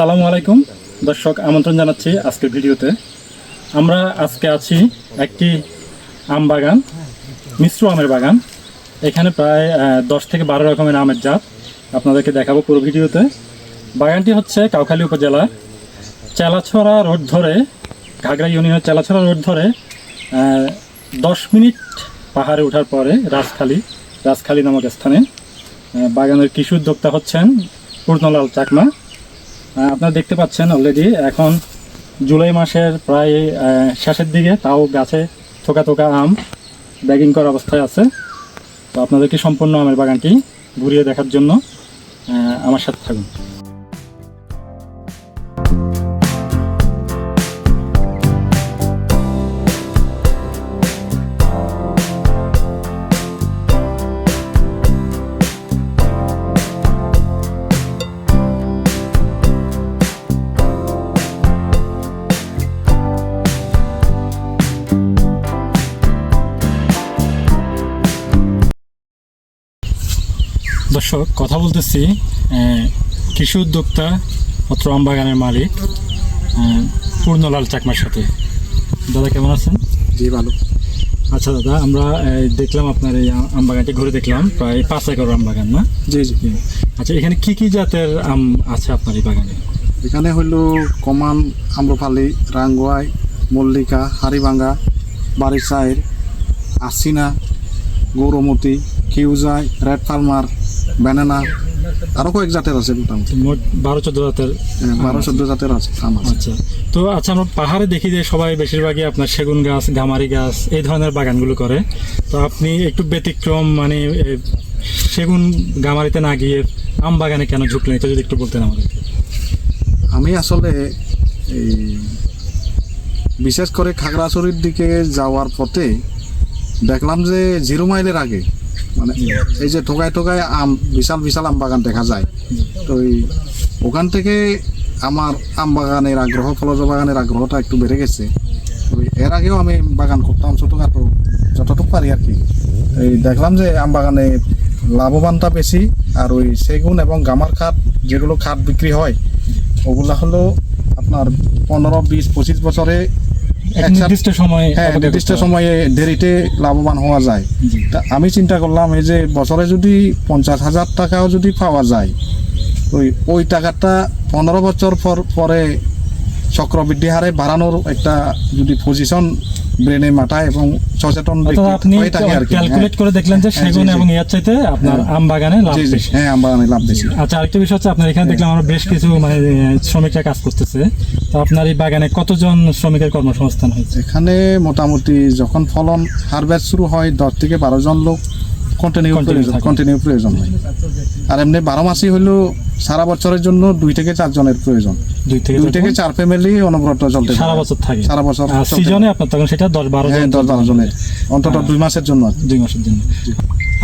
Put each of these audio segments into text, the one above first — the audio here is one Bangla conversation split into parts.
আসসালামু আলাইকুম। দর্শক, আমন্ত্রণ জানাচ্ছি আজকের ভিডিওতে। আমরা আজকে আছি একটি আম বাগান, মিশ্র আমের বাগান। এখানে প্রায় দশ থেকে বারো রকমের আমের জাত আপনাদেরকে দেখাবো পুরো ভিডিওতে। বাগানটি হচ্ছে কাউখালী উপজেলা, চেলাছড়া রোড ধরে, ঘাগড়া ইউনিয়নের চেলাছড়া রোড ধরে দশ মিনিট পাহাড়ে ওঠার পরে রাজখালী রাজখালী নামক স্থানে বাগানের কৃষি উদ্যোক্তা হচ্ছেন পূর্ণলাল চাকমা। আপনারা দেখতে পাচ্ছেন অলরেডি এখন জুলাই মাসের প্রায় শেষের দিকে তাও গাছে থোকা থোকা আম ব্যাগিং করা অবস্থায় আছে। তো আপনাদেরকে সম্পূর্ণ আমের বাগানটি ঘুরিয়ে দেখার জন্য আমার সাথে থাকুন। দর্শক কথা বলতেছি কৃষি উদ্যোক্তা অত্র আম বাগানের মালিক পূর্ণলাল চাকমার সাথে। দাদা কেমন আছেন? জি ভালো। আচ্ছা দাদা আমরা দেখলাম আপনার এই আম- আম বাগানটি ঘুরে দেখলাম প্রায় পাঁচ একর আম বাগান না? জি জি। আচ্ছা এখানে কি কি জাতের আম আছে আপনার এই বাগানে? এখানে হইল কমান আম্রফালি রাঙ্গুয়াই মল্লিকা হাড়িভাঙ্গা বারিসাইর আসিনা গৌরমতি কিউজাই রেড ফার্মার ব্যানানা আরও কয়েক জাতের আছে মোটামুটি। মোট বারো চোদ্দ জাতের। হ্যাঁ, বারো চোদ্দ জাতের আছে আম আছে। আচ্ছা। তো আচ্ছা আমরা পাহাড়ে দেখি যে সবাই বেশিরভাগই আপনার সেগুন গাছ গামারি গাছ এই ধরনের বাগানগুলো করে। তো আপনি একটু ব্যতিক্রম মানে সেগুন গামারিতে না গিয়ে আম বাগানে কেন ঝুঁকলেন? এটা যদি একটু বলতেন আমাদেরকে আমি আসলে এই বিশেষ করে খাগড়াছড়ির দিকে যাওয়ার পথে দেখলাম যে জিরো মাইলের আগে মানে এই যে ঠোকায় ঠোকায় আম, বিশাল বিশাল আম বাগান দেখা যায়। তো এই ওখান থেকে আমার আম বাগানের আগ্রহ, ফলজ বাগানের আগ্রহটা একটু বেড়ে গেছে। এর আগেও আমি বাগান করতাম ছোটোখাটো, যতটুকু পারি আর কি। এই দেখলাম যে আম বাগানে লাভবানটা বেশি, আর ওই সেগুন এবং গামার খাট যেগুলো খাট বিক্রি হয়, ওগুলা হলো আপনার পনেরো, বিশ, পঁচিশ বছরে নির্দিষ্ট সময়ে হ্যাঁ নির্দিষ্ট সময়ে দেরিতে লাভবান হওয়া যায়। তা আমি চিন্তা করলাম এই যে বছরে যদি পঞ্চাশ হাজার টাকাও যদি পাওয়া যায় ওই ওই টাকাটা পনেরো বছর পর পরে চক্রবৃদ্ধি হারে বাড়ানোর একটা যদি পজিশন ব্রেনে মাথায় এবং সচেতন আপনি হয়ে ক্যালকুলেট করে দেখলেন যে হ্যাঁ, সেগুন এবং ইয়ার চাইতে আপনার হ্যাঁ। আম বাগানে লাভ বেশি। হ্যাঁ আমার লাভ বেশি। আচ্ছা আরেকটা বিষয় হচ্ছে আপনার এখানে দেখলাম আমরা বেশ কিছু মানে শ্রমিকরা কাজ করতেছে। তো আপনার এই বাগানে কতজন শ্রমিকের কর্মসংস্থান হয়েছে? এখানে মোটামুটি যখন ফলন হারভেস্ট শুরু হয় দশ থেকে বারো জন লোক। কন্টিনিউ প্রয়োজন। কন্টিনিউ প্রয়োজন হয় আর এমনি বারো মাসই হলো সারা বছরের জন্য দুই থেকে চার জনের প্রয়োজন। দুই থেকে দুই থেকে চার ফ্যামিলি অনবরত চলতে সারা বছর থাকে। সারা বছর সিজনে আপনার তখন সেটা দশ বারো হ্যাঁ জন দশ বারো জনের। অন্তত হ্যাঁ। দুই মাসের জন্য দুই মাসের জন্য।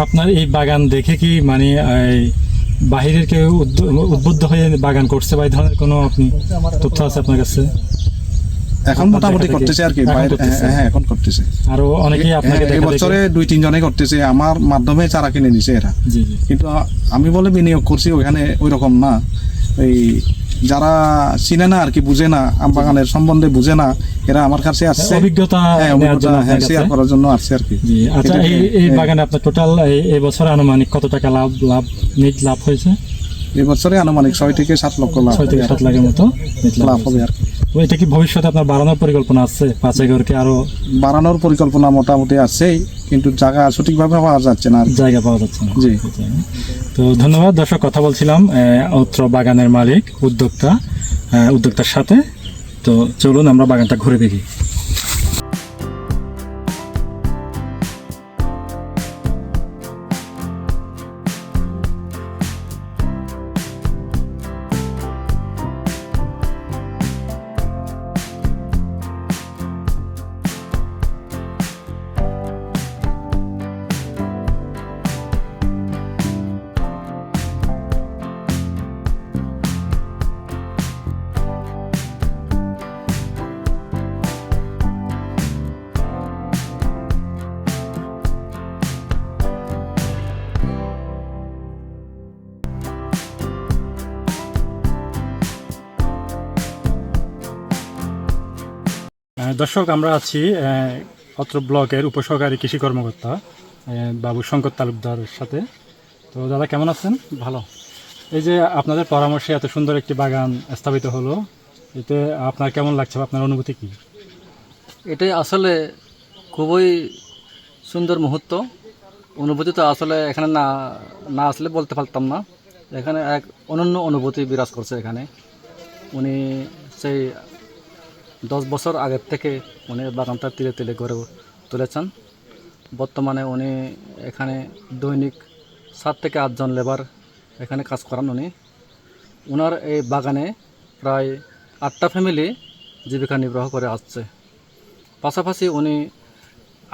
আপনার এই বাগান দেখে কি মানে বাহিরের কেউ উদ্বুদ্ধ হয়ে বাগান করছে বা এই ধরনের কোনো আপনি তথ্য আছে আপনার কাছে? এখন মোটামুটি করতেছে আর কি। হ্যাঁ হ্যাঁ, এখন করতেছে। আরও অনেকেই আপনাকে হ্যাঁ, এই বছরে দুই তিন জনে করতেছে আমার মাধ্যমে চারা কিনে নিছে এরা। কিন্তু আমি বলে বিনিয়োগ করছি ওখানে ওই রকম না। এই যারা চিনে না আর কি বুঝে না আম বাগানের সম্বন্ধে বুঝে না এরা আমার কাছে আসছে। অভিজ্ঞতা হ্যাঁ নেওয়ার অভিজ্ঞতা হ্যাঁ শেয়ার করার জন্য আসছে আর কি। আচ্ছা এই এই হ্যাঁ, বাগানে আপনার টোটাল এই বছরে আনুমানিক কত টাকা লাভ লাভ নেট লাভ হয়েছে? এই বছরে আনুমানিক ছয় থেকে সাত লক্ষ লাভ ছয় থেকে সাত লাখের মতো লাভ হবে আর কি। তো এটা কি ভবিষ্যতে আপনার বাড়ানোর পরিকল্পনা আছে? পাঁচ একরকে আরও বাড়ানোর পরিকল্পনা মোটামুটি আছেই কিন্তু জায়গা সঠিকভাবে পাওয়া যাচ্ছে না জায়গা পাওয়া যাচ্ছে না। জি। তো ধন্যবাদ দর্শক কথা বলছিলাম অত্র বাগানের মালিক উদ্যোক্তা উদ্যোক্তার সাথে। তো চলুন আমরা বাগানটা ঘুরে দেখি। দর্শক আমরা আছি অত্র ব্লকের উপসহকারী কৃষি কর্মকর্তা বাবু শঙ্কর তালুকদারের সাথে। তো দাদা কেমন আছেন? ভালো। এই যে আপনাদের পরামর্শে এত সুন্দর একটি বাগান স্থাপিত হলো এতে আপনার কেমন লাগছে আপনার অনুভূতি কি? এটাই আসলে খুবই সুন্দর মুহূর্ত। অনুভূতি তো আসলে এখানে না না আসলে বলতে পারতাম না। এখানে এক অনন্য অনুভূতি বিরাজ করছে এখানে। উনি সেই দশ বছর আগের থেকে উনি বাগানটা তিলে তিলে গড়ে তুলেছেন। বর্তমানে উনি এখানে দৈনিক সাত থেকে আটজন লেবার এখানে কাজ করান উনি। ওনার এই বাগানে প্রায় আটটা ফ্যামিলি জীবিকা নির্বাহ করে আসছে। পাশাপাশি উনি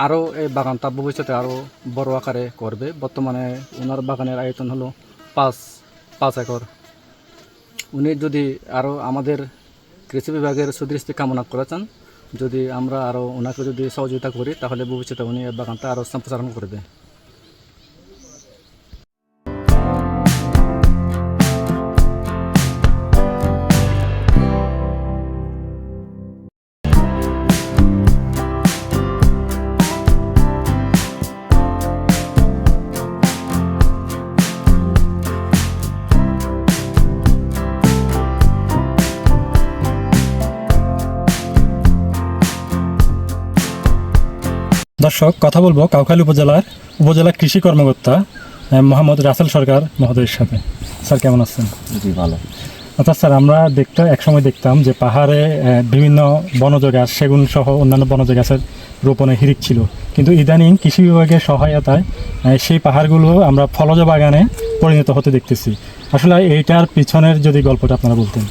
আরও এই বাগানটা ভবিষ্যতে আরও বড় আকারে করবে। বর্তমানে ওনার বাগানের আয়তন হলো পাঁচ পাঁচ একর। উনি যদি আরও আমাদের কৃষি বিভাগের সুদৃষ্টি কামনা করেছেন। যদি আমরা আরও ওনাকে যদি সহযোগিতা করি, তাহলে ভবিষ্যতে উনি বাগানটা আরও সম্প্রসারণ করবে দর্শক কথা বলব কাউখালী উপজেলার উপজেলা কৃষি কর্মকর্তা মোহাম্মদ রাসেল সরকার মহোদয়ের সাথে। স্যার কেমন আছেন? জি ভালো। আচ্ছা স্যার আমরা দেখতে একসময় দেখতাম যে পাহাড়ে বিভিন্ন বনজ গাছ সেগুন সহ অন্যান্য বনজ গাছের রোপণে হিরিক ছিল। কিন্তু ইদানিং কৃষি বিভাগের সহায়তায় সেই পাহাড়গুলো আমরা ফলজ বাগানে পরিণত হতে দেখতেছি। আসলে এইটার পিছনের যদি গল্পটা আপনারা বলতেন।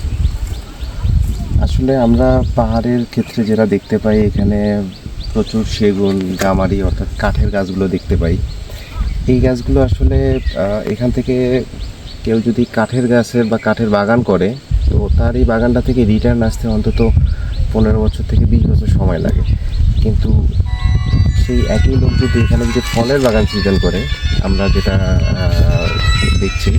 আসলে আমরা পাহাড়ের ক্ষেত্রে যেটা দেখতে পাই এখানে প্রচুর সেগুন, গামারি অর্থাৎ কাঠের গাছগুলো দেখতে পাই। এই গাছগুলো আসলে এখান থেকে কেউ যদি কাঠের গাছের বা কাঠের বাগান করে, তো তার এই বাগানটা থেকে রিটার্ন আসতে অন্তত পনেরো বছর থেকে বিশ বছর সময় লাগে। কিন্তু সেই একই লোক যদি এখানে যদি ফলের বাগান সৃজন করে, আমরা যেটা দেখছি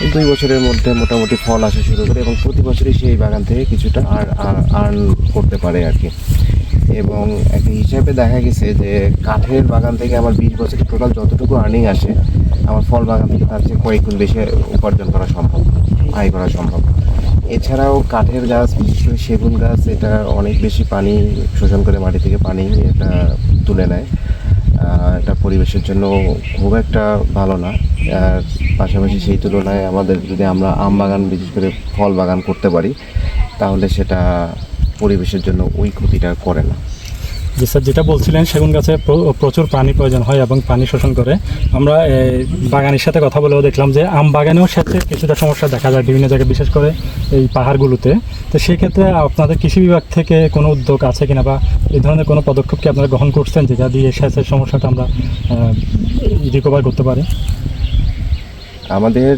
দুই বছরের মধ্যে মোটামুটি ফল আসা শুরু করে এবং প্রতি বছরই সেই বাগান থেকে কিছুটা আর আর্ন করতে পারে আর কি। এবং একটা হিসাবে দেখা গেছে যে কাঠের বাগান থেকে আমার বিশ বছরে টোটাল যতটুকু আর্নিং আসে, আমার ফল বাগান থেকে তার চেয়ে কয়েক গুণ বেশি উপার্জন করা সম্ভব, আয় করা সম্ভব। এছাড়াও কাঠের গাছ, বিশেষ করে সেগুন গাছ, এটা অনেক বেশি পানি শোষণ করে মাটি থেকে পানি এটা তুলে নেয়। এটা পরিবেশের জন্য খুব একটা ভালো না। আর পাশাপাশি সেই তুলনায় আমাদের যদি আমরা আম বাগান, বিশেষ করে ফল বাগান করতে পারি, তাহলে সেটা পরিবেশের জন্য ওই ক্ষতিটা করে না। যে স্যার যেটা বলছিলেন, সেগুন গাছে প্রচুর পানি প্রয়োজন হয় এবং পানি শোষণ করে। আমরা বাগানের সাথে কথা বলেও দেখলাম যে আম বাগানেও সাথে কিছুটা সমস্যা দেখা যায় বিভিন্ন জায়গায়, বিশেষ করে এই পাহাড়গুলোতে। তো সেক্ষেত্রে আপনাদের কৃষি বিভাগ থেকে কোনো উদ্যোগ আছে কিনা বা এই ধরনের কোনো পদক্ষেপ কি আপনারা গ্রহণ করছেন যেটা দিয়ে সেচের সমস্যাটা আমরা রিকভার করতে পারি? আমাদের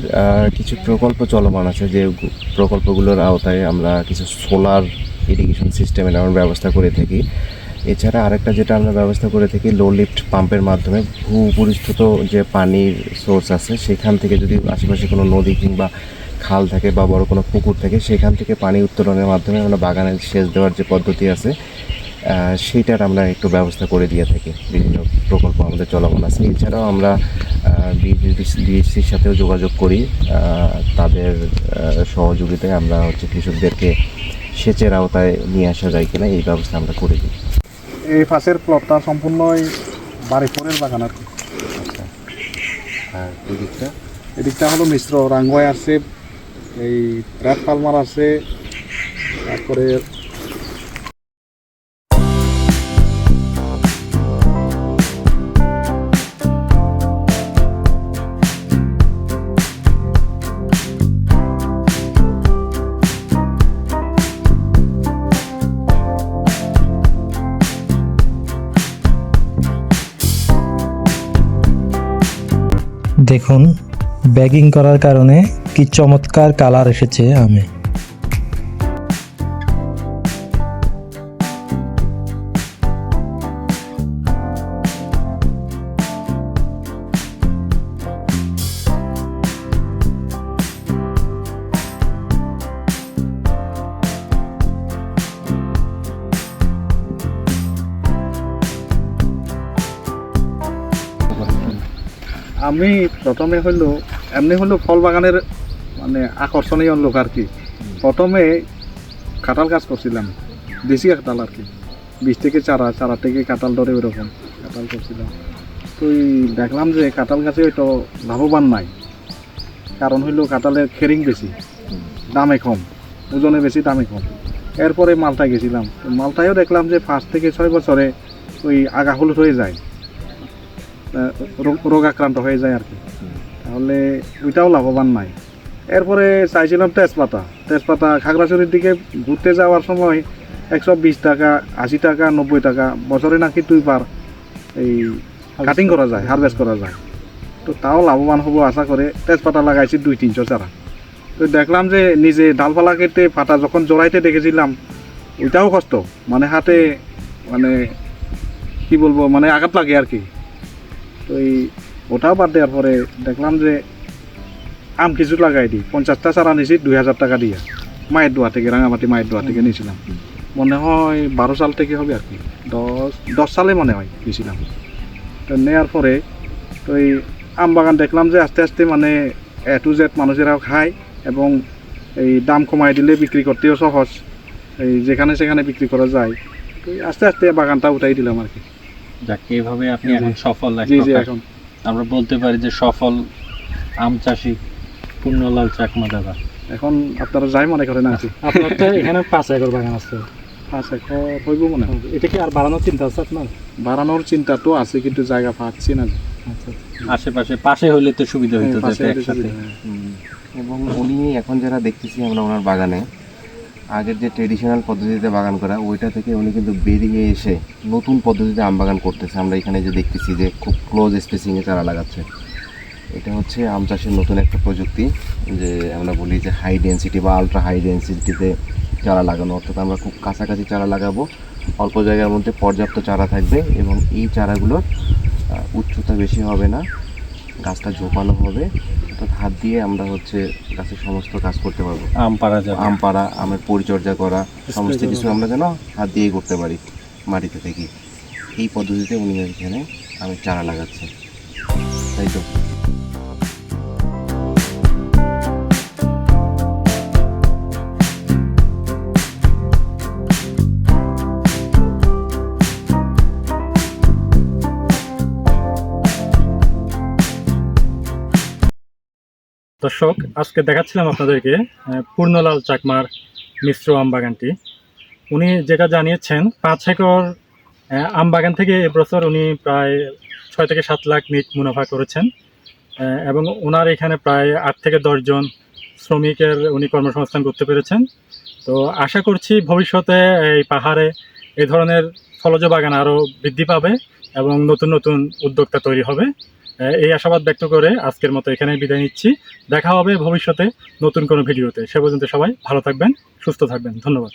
কিছু প্রকল্প চলমান আছে যে প্রকল্পগুলোর আওতায় আমরা কিছু সোলার ইরিগেশন সিস্টেমের আমরা ব্যবস্থা করে থাকি। এছাড়া আরেকটা যেটা আমরা ব্যবস্থা করে থাকি লো লিফট পাম্পের মাধ্যমে ভূ পরিস্থিত যে পানির সোর্স আছে, সেখান থেকে যদি আশেপাশে কোনো নদী কিংবা খাল থাকে বা বড় কোনো পুকুর থাকে, সেখান থেকে পানি উত্তোলনের মাধ্যমে আমরা বাগানে সেচ দেওয়ার যে পদ্ধতি আছে সেইটার আমরা একটু ব্যবস্থা করে দিয়ে থাকি। বিভিন্ন প্রকল্প আমাদের চলমান আছে। এছাড়াও আমরা বিএসসির সাথেও যোগাযোগ করি। তাদের সহযোগিতায় আমরা হচ্ছে কৃষকদেরকে সেচের আওতায় নিয়ে আসা যায় কিনা, এই ব্যবস্থা আমরা করে দিই। এই পাশের প্লটটা সম্পূর্ণই বাড়িপুরের বাগান আর কি। আর এদিকটা? এদিকটা হলো মিশ্র রাঙ্গয় আছে এই রেড পালমার আছে তারপরে দেখুন ব্যাগিং করার কারণে কি চমৎকার কালার এসেছে আমে। আমি প্রথমে হইল এমনি হলো ফল বাগানের মানে আকর্ষণীয় লোক আর কি। প্রথমে কাঁঠাল গাছ করছিলাম, দেশি কাঁঠাল আর কি। বীজ থেকে চারা চারা থেকে কাঁঠাল ধরে ওইরকম কাঁঠাল করছিলাম। তো দেখলাম যে কাঁঠাল গাছে হয়তো লাভবান নাই। কারণ হইল কাঁঠালের খেরিং বেশি, দামে কম, ওজনে বেশি, দামে কম। এরপরে মালটায় গেছিলাম। মালটায়ও দেখলাম যে পাঁচ থেকে ছয় বছরে ওই আগা হলুদ হয়ে যায়। রোগাক্রান্ত হয়ে যায় আর কি। তাহলে ওইটাও লাভবান নাই। এরপরে চাইছিলাম তেজপাতা। তেজপাতা খাগড়াছড়ির দিকে ঘুরতে যাওয়ার সময় একশো বিশ টাকা, আশি টাকা, নব্বই টাকা, বছরে নাকি দুইবার এই কাটিং করা যায় হারভেস্ট করা যায়। তো তাও লাভবান হব আশা করে তেজপাতা লাগাইছি দুই, তিনশো চারা। তো দেখলাম যে নিজে ডালপালা কেটে পাতা যখন জড়াইতে দেখেছিলাম, ওইটাও কষ্ট। মানে হাতে মানে কি বলব মানে আঘাত লাগে আর কি। তো এই ওটাও বাদ দেওয়ার পরে দেখলাম যে আম কিছু লাগাই দিই পঞ্চাশটা চারা নিয়েছি দুই হাজার টাকা দিয়ে। মায়ের দোয়া থেকে রাঙামাটি মায়ের দোয়া থেকে নিয়েছিলাম মনে হয় বারো সাল থেকে হবে আর কি দশ দশ সালে মনে হয় গেছিলাম তো নেওয়ার পরে তো এই আম বাগান দেখলাম যে আস্তে আস্তে মানে এ টু জেড মানুষেরাও খায় এবং এই দাম কমাই দিলে বিক্রি করতেও সহজ। এই যেখানে সেখানে বিক্রি করা যায়। তো আস্তে আস্তে বাগানটা উঠাই দিলাম আর কি। যাকে এভাবে আপনি এখন সফল। এখন। আমরা বলতে পারি যে সফল আম চাষি পূর্ণলাল চাকমা দাদা এখন আপনারা যাই মনে করেন আছি আপনার তো এখানে পাঁচ একর বাগান আছে। পাঁচ একর হইব মনে হয়। এটা কি আর বাড়ানোর চিন্তা আছে আপনার? বাড়ানোর চিন্তা তো আছে কিন্তু জায়গা পাচ্ছি না। আচ্ছা আশেপাশে পাশে হইলে তো সুবিধা হইতো হ্যাঁ, একসাথে। হয়। এবং উনি এখন যারা দেখতেছি আমরা ওনার বাগানে আগের যে ট্রেডিশনাল পদ্ধতিতে বাগান করা, ওইটা থেকে উনি কিন্তু বেরিয়ে এসে নতুন পদ্ধতিতে আম বাগান করতেছে। আমরা এখানে যে দেখতেছি যে খুব ক্লোজ স্পেসিংয়ে চারা লাগাচ্ছে। এটা হচ্ছে আম চাষের নতুন একটা প্রযুক্তি, যে আমরা বলি যে হাই ডেন্সিটি বা আলট্রা হাই ডেন্সিটিতে চারা লাগানো। অর্থাৎ আমরা খুব কাছাকাছি চারা লাগাবো, অল্প জায়গার মধ্যে পর্যাপ্ত চারা থাকবে এবং এই চারাগুলোর উচ্চতা বেশি হবে না। গাছটা ঝোপানো হবে অর্থাৎ হাত দিয়ে আমরা হচ্ছে গাছের সমস্ত কাজ করতে পারব। আম পাড়া যাবে। আম পাড়া আমের পরিচর্যা করা সমস্ত কিছু আমরা যেন হাত দিয়েই করতে পারি মাটিতে থেকে। এই পদ্ধতিতে উনি এখানে আমের চারা লাগাচ্ছে তাই তো? দর্শক আজকে দেখাচ্ছিলাম আপনাদেরকে পূর্ণলাল চাকমার মিশ্র আম বাগানটি উনি যেটা জানিয়েছেন পাঁচ একর আহ, আম বাগান থেকে এবছর উনি প্রায় ছয় থেকে সাত লাখ নিট মুনাফা করেছেন এবং ওনার এখানে প্রায় আট থেকে দশজন শ্রমিকের উনি কর্মসংস্থান করতে পেরেছেন। তো আশা করছি ভবিষ্যতে এই পাহাড়ে এই ধরনের ফলজ বাগান আরও বৃদ্ধি পাবে এবং নতুন নতুন উদ্যোক্তা তৈরি হবে। এই আশাবাদ ব্যক্ত করে আজকের মতো এখানে বিদায় নিচ্ছি। দেখা হবে ভবিষ্যতে নতুন কোনো ভিডিওতে। সে পর্যন্ত সবাই ভালো থাকবেন, সুস্থ থাকবেন। ধন্যবাদ।